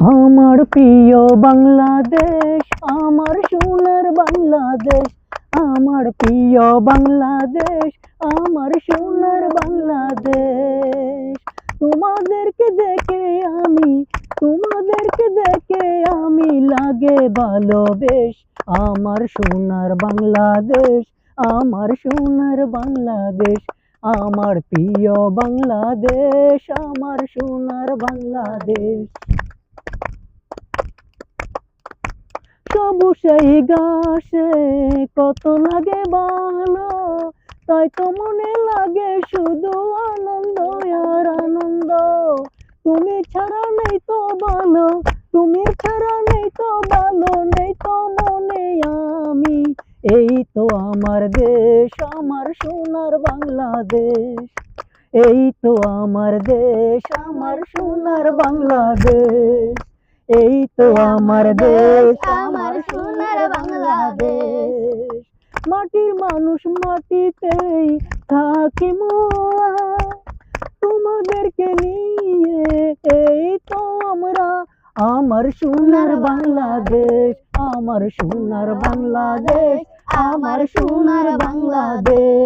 আমার প্রিয় বাংলাদেশ, আমার সোনার বাংলাদেশ, আমার প্রিয় বাংলাদেশ, আমার সোনার বাংলাদেশ। তোমাদেরকে দেখে আমি, তোমাদেরকে দেখে আমি লাগে ভালোবেশ। আমার সোনার বাংলাদেশ, আমার সোনার বাংলাদেশ আমার প্রিয় বাংলাদেশ, আমার সোনার বাংলাদেশ। সবুজ সেই গাছে কত লাগে ভালো তাই তো মনে লাগে শুধু আনন্দ আর আনন্দ। তুমি ছাড়া নেই তো ভালো তুমি এই তো আমার দেশ, আমার সোনার বাংলাদেশ। এই তো আমার দেশ, আমার সোনার বাংলাদেশ। এই তো আমার দেশ, আমার সোনার বাংলাদেশ। মাটির মানুষ মাটিতেই থাকি তোমাদেরকে নিয়ে এই তো আমরা, আমার সোনার বাংলাদেশ, আমার সোনার বাংলাদেশ। আমার সোনার বাংলাদেশ।